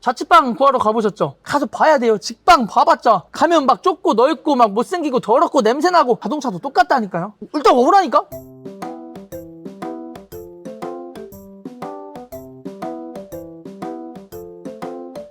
자취방 구하러 가보셨죠? 가서 봐야 돼요. 직방 봐봤자 가면 막 좁고 넓고 막 못생기고 더럽고 냄새나고 자동차도 똑같다니까요. 일단 와보라니까.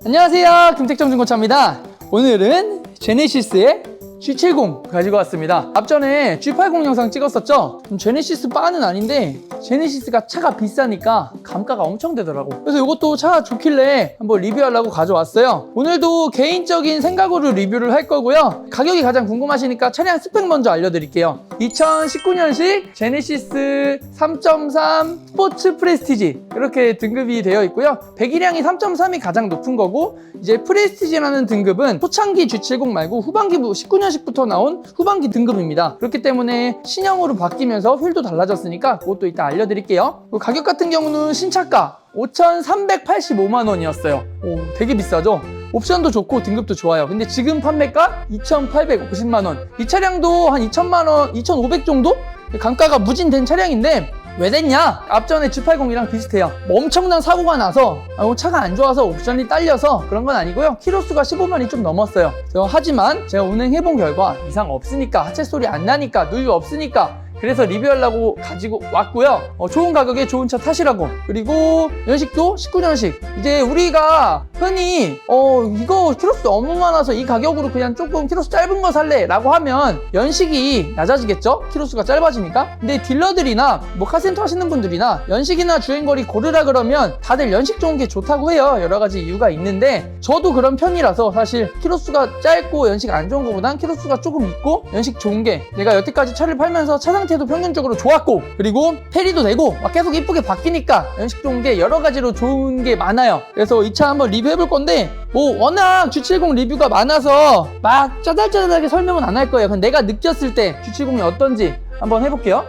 안녕하세요. 김택정 중고차입니다. 오늘은 제네시스의 G70 가지고 왔습니다. 앞전에 G80 영상 찍었었죠? 음, 제네시스 바는 아닌데 제네시스가 차가 비싸니까 감가가 엄청 되더라고. 그래서 이것도 차가 좋길래 한번 리뷰하려고 가져왔어요. 오늘도 개인적인 생각으로 리뷰를 할 거고요. 가격이 가장 궁금하시니까 차량 스펙 먼저 알려드릴게요. 2019년식 제네시스 3.3 스포츠 프레스티지 이렇게 등급이 되어 있고요. 배기량이 3.3이 가장 높은 거고 이제 프레스티지라는 등급은 초창기 G70 말고 후반기부 19년 식부터 나온 후반기 등급입니다. 그렇기 때문에 신형으로 바뀌면서 휠도 달라졌으니까 그것도 이따 알려드릴게요. 가격 같은 경우는 신차가 5,385만 원이었어요. 오, 되게 비싸죠? 옵션도 좋고 등급도 좋아요. 근데 지금 판매가 2,850만 원. 이 차량도 한 2천만 원, 2,500 정도? 감가가 무진된 차량인데 왜 됐냐? 앞전에 G80이랑 비슷해요. 뭐 엄청난 사고가 나서 아, 뭐 차가 안 좋아서 옵션이 딸려서 그런 건 아니고요. 키로수가 15만이 좀 넘었어요. 저 하지만 제가 운행해본 결과 이상 없으니까 하체 소리 안 나니까 누유 없으니까 그래서 리뷰하려고 가지고 왔고요. 어, 좋은 가격에 좋은 차 타시라고. 그리고 연식도 19년식. 이제 우리가 흔히 어 이거 키로수 너무 많아서 이 가격으로 그냥 조금 키로수 짧은 거 살래 라고 하면 연식이 낮아지겠죠? 키로수가 짧아지니까. 근데 딜러들이나 뭐 카센터 하시는 분들이나 연식이나 주행거리 고르라 그러면 다들 연식 좋은 게 좋다고 해요. 여러 가지 이유가 있는데 저도 그런 편이라서 사실 키로수가 짧고 연식 안 좋은 것보단 키로수가 조금 있고 연식 좋은 게 내가 여태까지 차를 팔면서 차상 태도 평균적으로 좋았고 그리고 페리도 되고 막 계속 이쁘게 바뀌니까 연식 좋은 게 여러 가지로 좋은 게 많아요. 그래서 이 차 한번 리뷰해 볼 건데 뭐 워낙 G70 리뷰가 많아서 막 짜잘짜잘하게 설명은 안 할 거예요. 근데 내가 느꼈을 때 G70이 어떤지 한번 해볼게요.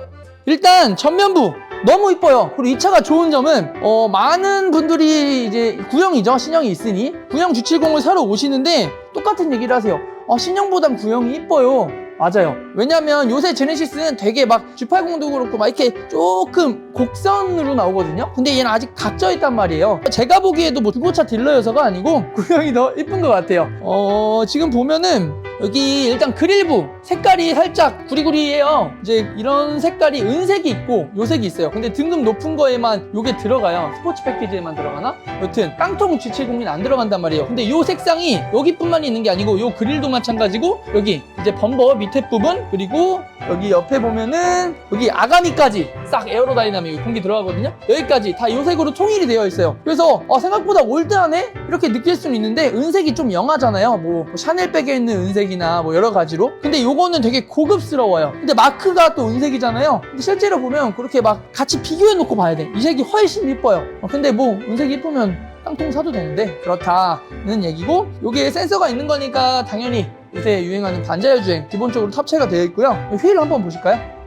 일단 전면부 너무 이뻐요. 그리고 이 차가 좋은 점은 어, 많은 분들이 이제 구형이죠. 신형이 있으니 구형 G70을 사러 오시는데 똑같은 얘기를 하세요. 어, 신형보단 구형이 이뻐요. 맞아요. 왜냐면 요새 제네시스는 되게 막 G80도 그렇고 막 이렇게 조금 곡선으로 나오거든요. 근데 얘는 아직 각져 있단 말이에요. 제가 보기에도 뭐 중고차 딜러여서가 아니고 구형이 더 이쁜 것 같아요. 어, 지금 보면은 여기 일단 그릴부 색깔이 살짝 구리구리해요. 이제 이런 색깔이 은색이 있고 요색이 있어요. 근데 등급 높은 거에만 요게 들어가요. 스포츠 패키지에만 들어가나? 여튼 깡통 G70은 안 들어간단 말이에요. 근데 요 색상이 여기뿐만 있는 게 아니고 요 그릴도 마찬가지고 여기 이제 범버 밑에 부분 그리고 여기 옆에 보면은 여기 아가미까지 싹 에어로다이나믹 공기 들어가거든요. 여기까지 다 요 색으로 통일이 되어 있어요. 그래서 어, 생각보다 올드하네 이렇게 느낄 수는 있는데 은색이 좀 영하잖아요. 뭐, 뭐 샤넬백에 있는 은색 이나 뭐 여러 가지로. 근데 요거는 되게 고급스러워요. 근데 마크가 또 은색이잖아요. 근데 실제로 보면 그렇게 막 같이 비교해 놓고 봐야 돼. 이 색이 훨씬 이뻐요. 어, 근데 뭐 은색이 이쁘면 깡통 사도 되는데 그렇다는 얘기고 요게 센서가 있는 거니까 당연히 요새 유행하는 반자율 주행 기본적으로 탑재가 되어 있고요. 휠 한번 보실까요?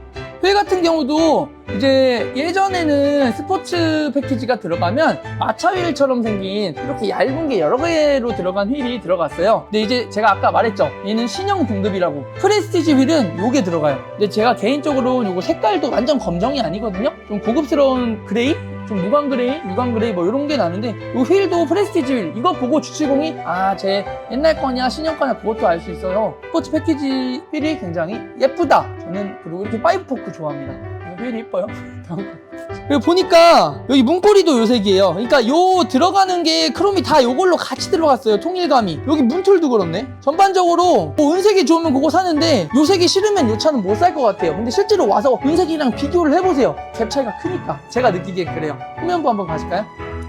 휠 같은 경우도 이제 예전에는 스포츠 패키지가 들어가면 마차 휠처럼 생긴 이렇게 얇은 게 여러 개로 들어간 휠이 들어갔어요. 근데 이제 제가 아까 말했죠. 얘는 신형 등급이라고. 프레스티지 휠은 요게 들어가요. 근데 제가 개인적으로 요거 색깔도 완전 검정이 아니거든요. 좀 고급스러운 그레이? 좀 무광 그레이, 유광 그레이 뭐 이런 게 나는데 이 휠도 프레스티지 휠. 이거 보고 G70이 아 제 옛날 거냐 신형 거냐 그것도 알 수 있어요. 스포츠 패키지 휠이 굉장히 예쁘다. 저는 그리고 이렇게 파이브 포크 좋아합니다 이 휠이 예뻐요. 그리고 보니까 여기 문고리도 요색이에요. 그러니까 요 들어가는 게 크롬이 다 요걸로 같이 들어갔어요 통일감이. 여기 문틀도 그렇네. 전반적으로 뭐 은색이 좋으면 그거 사는데 요색이 싫으면 요 차는 못 살 것 같아요. 근데 실제로 와서 은색이랑 비교를 해보세요. 갭 차이가 크니까. 제가 느끼기에 그래요. 후면부 한번 가실까요?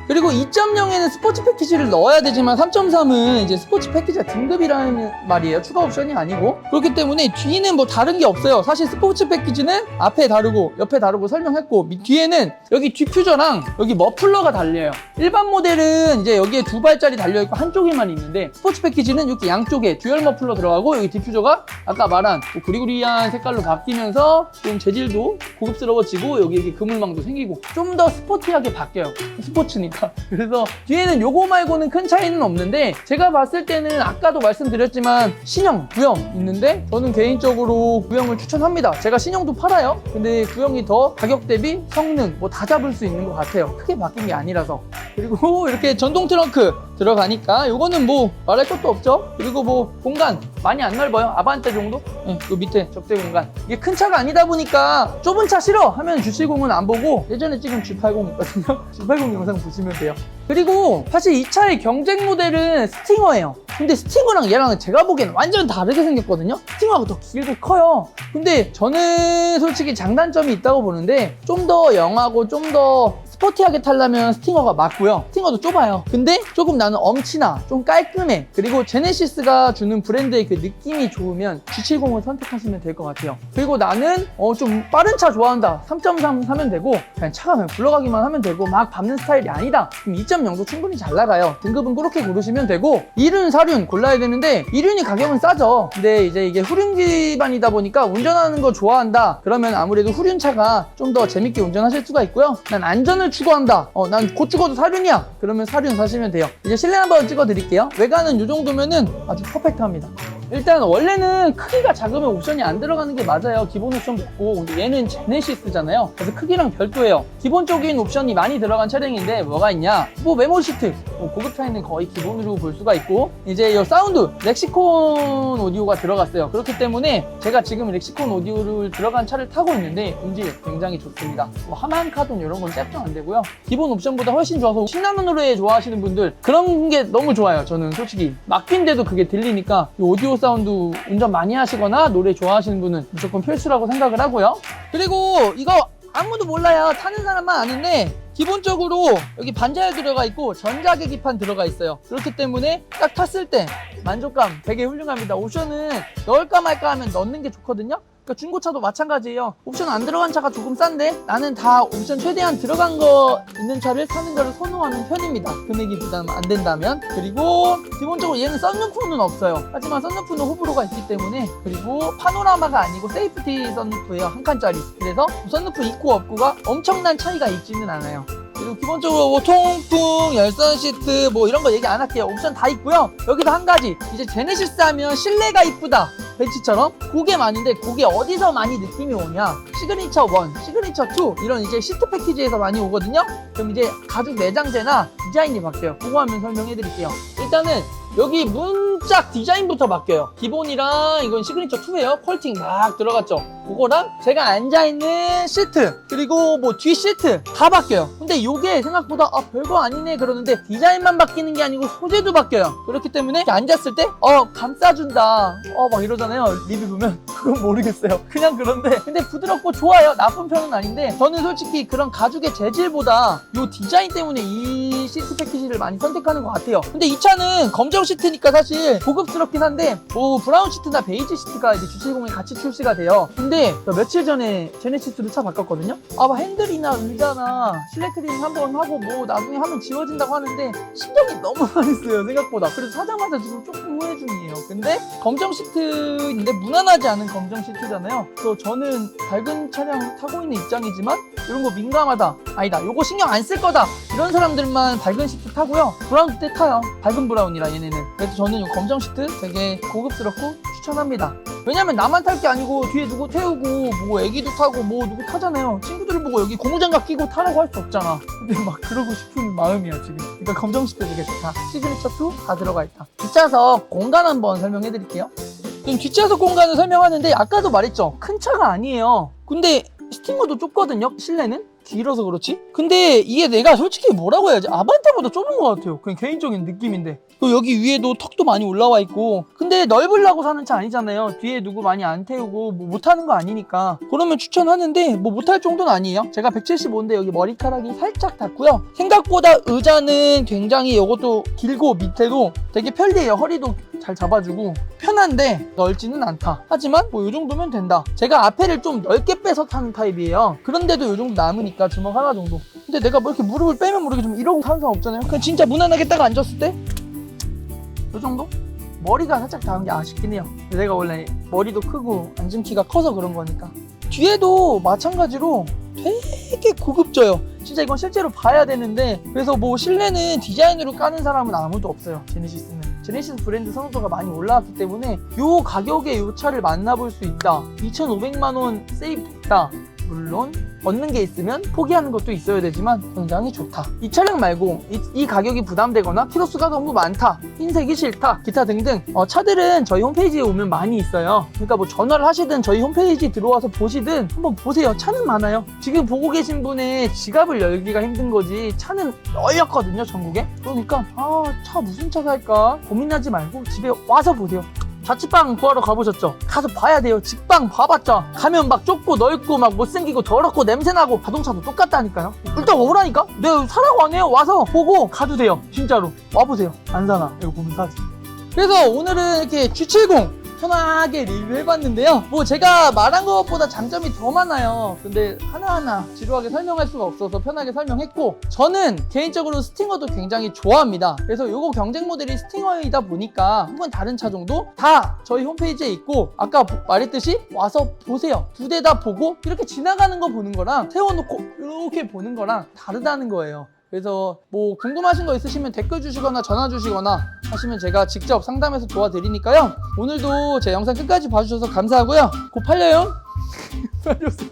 그리고 2.0에는 스포츠 패키지를 넣어야 되지만 3.3은 이제 스포츠 패키지가 등급이라는 말이에요. 추가 옵션이 아니고. 그렇기 때문에 뒤는 뭐 다른 게 없어요. 사실 스포츠 패키지는 앞에 다르고 옆에 다르고 설명했고 밑- 뒤에는 여기 디퓨저랑 여기 머플러가 달려요. 일반 모델은 이제 여기에 두 발짜리 달려있고 한쪽에만 있는데 스포츠 패키지는 이렇게 양쪽에 듀얼 머플러 들어가고 여기 디퓨저가 아까 말한 뭐 구리구리한 색깔로 바뀌면서 좀 재질도 고급스러워지고 여기 이렇게 그물망도 생기고 좀 더 스포티하게 바뀌어요. 스포츠니. 있으니까. 그래서 뒤에는 요거 말고는 큰 차이는 없는데 제가 봤을 때는 아까도 말씀드렸지만 신형, 구형 있는데 저는 개인적으로 구형을 추천합니다. 제가 신형도 팔아요. 근데 구형이 더 가격 대비 성능 뭐 다 잡을 수 있는 것 같아요. 크게 바뀐 게 아니라서. 그리고 이렇게 전동 트렁크 들어가니까 요거는 뭐 말할 것도 없죠. 그리고 뭐 공간 많이 안 넓어요. 아반떼 정도? 네, 그 밑에 적재 공간. 이게 큰 차가 아니다 보니까 좁은 차 싫어 하면 G70은 안 보고 예전에 찍은 G80 있거든요. G80 영상 보시면 돼요. 그리고 사실 이 차의 경쟁 모델은 스팅어예요. 근데 스팅어랑 얘랑은 제가 보기엔 완전 다르게 생겼거든요. 스팅어가 더 길고 커요. 근데 저는 솔직히 장단점이 있다고 보는데 좀 더 영하고 좀 더 스포티하게 타려면 스팅어가 맞고요. 스팅어도 좁아요. 근데 조금 나는 엄치나 좀 깔끔해. 그리고 제네시스가 주는 브랜드의 그 느낌이 좋으면 G70을 선택하시면 될 것 같아요. 그리고 나는 어, 좀 빠른 차 좋아한다. 3.3 사면 되고 그냥 차가 그냥 굴러가기만 하면 되고 막 밟는 스타일이 아니다. 그럼 2.0도 충분히 잘 나가요. 등급은 그렇게 고르시면 되고 2륜, 4륜 골라야 되는데 2륜이 가격은 싸죠. 근데 이제 이게 후륜 기반이다 보니까 운전하는 거 좋아한다. 그러면 아무래도 후륜 차가 좀 더 재밌게 운전하실 수가 있고요. 난 안전을 추구한다. 어, 난곧 죽어도 4륜이야. 그러면 4륜 사시면 돼요. 이제 실내 한번 찍어 드릴게요. 외관은 이 정도면은 아주 퍼펙트합니다. 일단 원래는 크기가 작으면 옵션이 안 들어가는 게 맞아요. 기본 옵션 근데 얘는 제네시스잖아요. 그래서 크기랑 별도예요. 기본적인 옵션이 많이 들어간 차량인데 뭐가 있냐? 뭐 메모 시트, 뭐 고급 차에는 거의 기본으로 볼 수가 있고 이제 이 사운드 렉시콘 오디오가 들어갔어요. 그렇기 때문에 제가 지금 렉시콘 오디오를 들어간 차를 타고 있는데 음질 굉장히 좋습니다. 뭐 하만 카돈 이런 건 짝정 안 되고요. 기본 옵션보다 훨씬 좋아서 신나는 노래 좋아하시는 분들 그런 게 너무 좋아요. 저는 솔직히 막힌데도 그게 들리니까 이 오디오 사운드 운전 많이 하시거나 노래 좋아하시는 분은 무조건 필수라고 생각을 하고요. 그리고 이거 아무도 몰라요. 타는 사람만 아는데 기본적으로 여기 반자열 들어가 있고 전자계기판 들어가 있어요. 그렇기 때문에 딱 탔을 때 만족감 되게 훌륭합니다. 옵션은 넣을까 말까 하면 넣는 게 좋거든요. 그러니까 중고차도 마찬가지예요. 옵션 안 들어간 차가 조금 싼데 나는 다 옵션 최대한 들어간 거 있는 차를 사는 거를 선호하는 편입니다. 금액이 부담 안 된다면. 그리고 기본적으로 얘는 썬루프는 없어요. 하지만 썬루프는 호불호가 있기 때문에 그리고 파노라마가 아니고 세이프티 썬루프예요. 한 칸짜리. 그래서 썬루프 있고 없고가 엄청난 차이가 있지는 않아요. 그리고 기본적으로 뭐 통풍, 열선 시트 뭐 이런 거 얘기 안 할게요. 옵션 다 있고요. 여기서 한 가지 이제 제네시스 하면 실내가 이쁘다. 벤츠처럼 그게 많은데 그게 어디서 많이 느낌이 오냐 시그니처 1, 시그니처 2 이런 이제 시트 패키지에서 많이 오거든요 그럼 이제 가죽 내장재나 디자인이 바뀌어요 그거 하면 설명해 드릴게요 일단은 여기 문짝 디자인부터 바뀌어요. 기본이랑 이건 시그니처 2예요. 퀄팅 막 들어갔죠. 그거랑 제가 앉아있는 시트 그리고 뭐 뒤 시트 다 바뀌어요. 근데 이게 생각보다 아 별거 아니네 그러는데 디자인만 바뀌는 게 아니고 소재도 바뀌어요. 그렇기 때문에 앉았을 때 어 감싸준다. 어 막 이러잖아요. 리뷰 보면. 그건 모르겠어요. 그냥 그런데. 근데 부드럽고 좋아요. 나쁜 편은 아닌데 저는 솔직히 그런 가죽의 재질보다 이 디자인 때문에 이 시트 패키지를 많이 선택하는 것 같아요. 근데 이 차는 검정 시트니까 사실 고급스럽긴 한데 뭐 브라운 시트나 베이지 시트가 이제 G70에 같이 출시가 돼요. 근데 저 며칠 전에 제네시스로 차 바꿨거든요? 아, 뭐 핸들이나 의자나 실내 트림 한번 하고 뭐 나중에 하면 지워진다고 하는데 신경이 너무 많이 쓰여요 생각보다. 그래서 사자마자 지금 조금 후회 중이에요. 근데 검정 시트인데 무난하지 않은 검정 시트잖아요. 또 저는 밝은 차량 타고 있는 입장이지만 이런 거 민감하다. 아니다. 요거 신경 안 쓸 거다. 이런 사람들만 밝은 시트 타고요. 브라운 때 타요. 밝은 브라운이라 얘네는. 그래서 저는 이 검정 시트 되게 고급스럽고 추천합니다. 왜냐면 나만 탈 게 아니고 뒤에 누구 태우고 뭐 애기도 타고 뭐 누구 타잖아요. 친구들을 보고 여기 고무장갑 끼고 타라고 할 수 없잖아. 근데 막 그러고 싶은 마음이야 지금. 그러니까 검정 시트 되게 좋다. 시그니처 2다 들어가 있다. 뒷좌석 공간 한번 설명해 드릴게요. 지금 뒷좌석 공간을 설명하는데 아까도 말했죠. 큰 차가 아니에요. 근데 스팅어도 좁거든요 실내는 길어서 그렇지? 근데 이게 내가 솔직히 뭐라고 해야지? 아반떼보다 좁은 것 같아요. 그냥 개인적인 느낌인데. 그리고 여기 위에도 턱도 많이 올라와 있고. 근데 넓으려고 사는 차 아니잖아요. 뒤에 누구 많이 안 태우고 뭐 못하는 거 아니니까. 그러면 추천하는데 뭐 못할 정도는 아니에요. 제가 175인데 여기 머리카락이 살짝 닿고요. 생각보다 의자는 굉장히 이것도 길고 밑에도 되게 편리해요. 허리도 잘 잡아주고. 편한데 넓지는 않다. 하지만 뭐 이 정도면 된다. 제가 앞에를 좀 넓게 빼서 타는 타입이에요. 그런데도 이 정도 남으니까 주먹 하나 정도 근데 내가 뭐 이렇게 무릎을 빼면 모르게 좀 이러고 사는 사람 없잖아요 그냥 진짜 무난하게 딱 앉았을 때 이 정도? 머리가 살짝 닿은 게 아쉽긴 해요. 내가 원래 머리도 크고 앉은 키가 커서 그런 거니까. 뒤에도 마찬가지로 되게 고급져요. 진짜 이건 실제로 봐야 되는데 그래서 뭐 실내는 디자인으로 까는 사람은 아무도 없어요. 제네시스는. 제네시스 브랜드 선호도가 많이 올라왔기 때문에 요 가격에 요 차를 만나볼 수 있다. 2,500만 원 세이브했다. 물론 얻는 게 있으면 포기하는 것도 있어야 되지만 굉장히 좋다. 이 차량 말고 이, 이 가격이 부담되거나 키로수가 너무 많다. 흰색이 싫다. 기타 등등 어, 차들은 저희 홈페이지에 오면 많이 있어요. 그러니까 뭐 전화를 하시든 저희 홈페이지 들어와서 보시든 한번 보세요. 차는 많아요. 지금 보고 계신 분의 지갑을 열기가 힘든 거지 차는 널렸거든요 전국에. 그러니까 아 차 무슨 차 살까 고민하지 말고 집에 와서 보세요. 자취방 구하러 가보셨죠? 가서 봐야 돼요. 직방 봐봤자 가면 막 좁고 넓고 막 못생기고 더럽고 냄새나고 자동차도 똑같다니까요. 일단 오라니까? 내가 사라고 안 해요. 와서 보고 가도 돼요. 진짜로 와보세요. 안 사나? 이거 보면 사지. 그래서 오늘은 이렇게 G70 편하게 리뷰해봤는데요. 뭐 제가 말한 것보다 장점이 더 많아요. 근데 하나하나 지루하게 설명할 수가 없어서 편하게 설명했고 저는 개인적으로 스팅어도 굉장히 좋아합니다. 그래서 요거 경쟁 모델이 스팅어이다 보니까 한번 다른 차종도 다 저희 홈페이지에 있고 아까 말했듯이 와서 보세요. 두 대 다 보고 이렇게 지나가는 거 보는 거랑 세워놓고 이렇게 보는 거랑 다르다는 거예요. 그래서 뭐 궁금하신 거 있으시면 댓글 주시거나 전화 주시거나 하시면 제가 직접 상담해서 도와드리니까요. 오늘도 제 영상 끝까지 봐주셔서 감사하고요. 곧 팔려요. 팔려주세요.